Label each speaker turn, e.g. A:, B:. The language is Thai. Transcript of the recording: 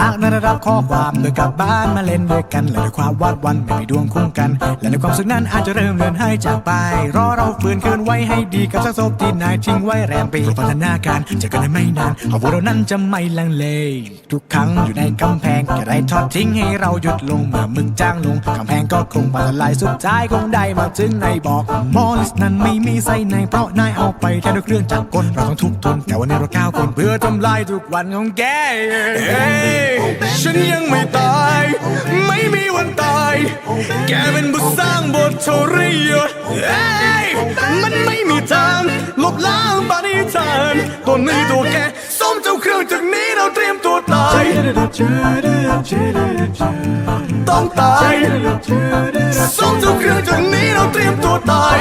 A: หากนั้นรับข้อความโดยกลับบ้านมาเล่นด้วยกันและด้วยความวาดวันไม่มีดวงคู่กัน และในความสุขนั้นอาจจะเริ่มเลือนหายจากไป รอเราฟื้นคืนไว้ให้ดีกับสักศพที่นายทิ้งไว้แรมปีพัฒนาการจอกันในไม่นานเพราพวกเรานั้นจะไม่ลังเล ทุกครั้งอยู่ในกำแพงแค่ไรทอดทิ้งให้เราหยุดลงเมื่อมึงจ้างลงกำแพงก็คงพังทลายสุดท้ายคงได้มาถึงในบอกมอลิสนั้นไม่มีไส้ในเพราะนายเอาไปแค่ด้วยเครื่องจักรกลเราต้องทุกข์ทนแต่วันนี้เราก้าวคนเพื่อทำลายทุกวันของแกเอ้ยฉันยังไม่ตาย ไม่มีวันตาย แกเป็นผู้สร้างบทเรียนเอ้ยมันไม่มีทางลบล้างปณิธานตัวนี้ตัวแกส้มเจ้าเครื่องจากนี้เราเตรียมตัวตาย ต้องตายส้มเจ้าเครื่องจากนี้เราเตรียมตัวตาย